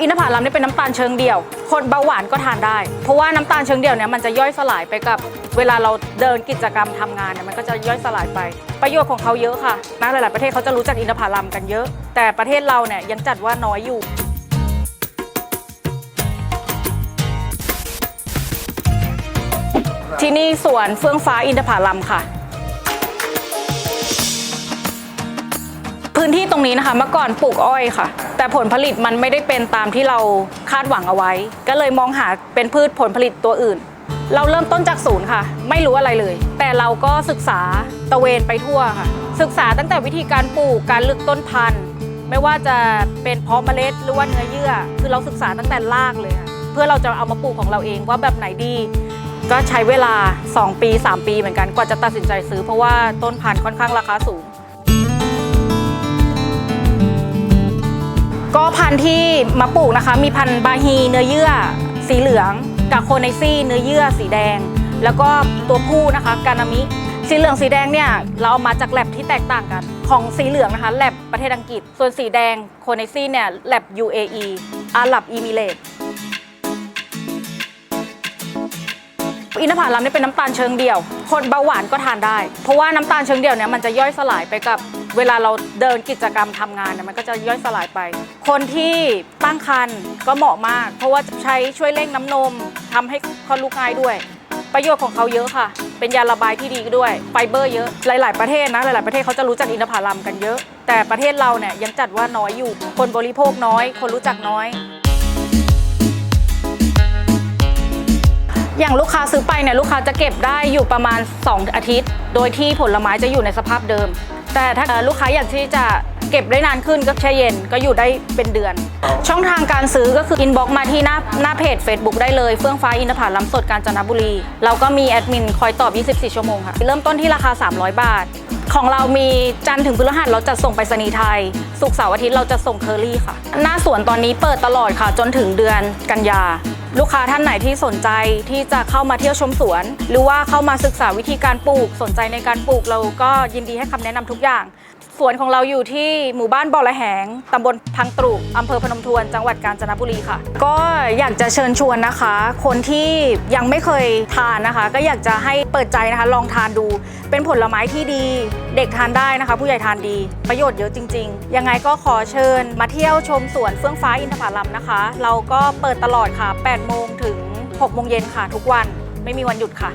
อินทผลัมนี่เป็นน้ำตาลเชิงเดี่ยว คนเบาหวานก็ทานได้ เพราะว่าน้ำตาลเชิงเดี่ยวเนี่ยมันจะย่อยสลายไปกับเวลาเราเดินกิจกรรมทำงานเนี่ยมันก็จะย่อยสลายไป ประโยชน์ของเขาเยอะค่ะนะหลาย ๆ ประเทศเขาจะรู้จักอินทผลัมกันเยอะ แต่ประเทศเราเนี่ยยังจัดว่าน้อยอยู่ที่นี่สวนเฟื่องฟ้าอินทผลัมค่ะ พื้นที่ตรงนี้นะคะเมื่อก่อนปลูกอ้อยค่ะ แต่ผลผลิตมันไม่ได้เป็นตามที่เราคาดหวังเอาไว้ ก็เลยมองหาเป็นพืชผลผลิตตัวอื่น เราเริ่มต้นจากศูนย์ค่ะ ไม่รู้อะไรเลย แต่เราก็ศึกษาตะเวนไปทั่วค่ะ ศึกษาตั้งแต่วิธีการปลูกการเลือกต้นพันธุ์ ไม่ว่าจะเป็นเพาะเมล็ดหรือว่าเนื้อเยื่อ คือเราศึกษาตั้งแต่รากเลยค่ะเพื่อเราจะเอามาปลูกของเราเองว่าแบบไหนดีก็ใช้เวลา 2 ปี 3 ปีเหมือนกันกว่าจะตัดสินใจซื้อเพราะว่าต้นพันธุ์ค่อนข้างราคาสูง ก็พันธุ์ที่มาปลูกนะคะ มีพันธุ์บาฮีเนื้อเยื่อ สีเหลืองกับโคเนซี่เนื้อเยื่อสีแดง แล้วก็ตัวผู้นะคะกานามิสีเหลืองสีแดงเนี่ยเราเอามาจากแลบที่แตกต่างกัน ของสีเหลืองนะคะแลบประเทศอังกฤษ ส่วนสีแดงโคเนซี่เนี่ยแลบ UAE อาหรับอิมิเรต อินทผลัมนี่เป็นน้ำตาลเชิงเดี่ยว คนเบาหวานก็ทานได้ เพราะว่าน้ำตาลเชิงเดี่ยวเนี่ยมันจะย่อยสลายไปกับเวลาเราเดินกิจกรรมทำงานเนี่ยมันก็จะย่อยสลายไป คนที่ตั้งครรภ์ก็เหมาะมาก เพราะว่าใช้ช่วยเร่งน้ำนมทำให้คลอดลูกง่ายด้วย ประโยชน์ของเขาเยอะค่ะ เป็นยาระบายที่ดีด้วย ไฟเบอร์เยอะ หลาย ๆ ประเทศนะ หลาย ๆ ประเทศเขาจะรู้จักอินทผลัมกันเยอะ แต่ประเทศเราเนี่ยยังจัดว่าน้อยอยู่ คนบริโภคน้อย คนรู้จักน้อย อย่างลูกค้าซื้อไปเนี่ยลูกค้าจะเก็บได้อยู่ประมาณ 2 อาทิตย์ โดยที่ผลไม้จะอยู่ในสภาพเดิม แต่ถ้าลูกค้าอยากที่จะเก็บได้นานขึ้นก็แช่เย็นก็อยู่ได้เป็นเดือน ช่องทางการซื้อก็คืออินบ็อกมาที่หน้าหน้าเพจ Facebook ได้เลยเฟื่องฟ้าอินทผลัมสดกาญจนบุรี เราก็มีแอดมินคอยตอบ 24 ชั่วโมงค่ะ เริ่มต้นที่ราคา 300 บาท ของเรามีจันทร์ถึงพฤหัสเราจะส่งไปรษณีไทยศุกเสาร์อาทิตย์เราจะส่งเคอรี่ค่ะ หน้าสวนตอนนี้เปิดตลอดค่ะจนถึงเดือนกันยา ลูกค้าท่านไหนที่สนใจที่จะเข้ามาเที่ยวชมสวน หรือว่าเข้ามาศึกษาวิธีการปลูก สนใจในการปลูกเราก็ยินดีให้คำแนะนำทุกอย่าง สวนของเราอยู่ที่หมู่บ้านบ่อละแหงตำบลพังตรุอำเภอพนมทวน จังหวัดกาญจนบุรีค่ะ ก็อยากจะเชิญชวนนะคะ คนที่ยังไม่เคยทานนะคะ ก็อยากจะให้เปิดใจนะคะ ลองทานดู เป็นผลไม้ที่ดี เด็กทานได้นะคะ ผู้ใหญ่ทานดี ประโยชน์เยอะจริง ๆ ยังไงก็ขอเชิญ มาเที่ยวชมสวนเฟื่องฟ้าอินทผลัมนะคะ เราก็เปิดตลอดค่ะ8โมงถึง6โมงเย็นค่ะทุกวันไม่มีวันหยุดค่ะ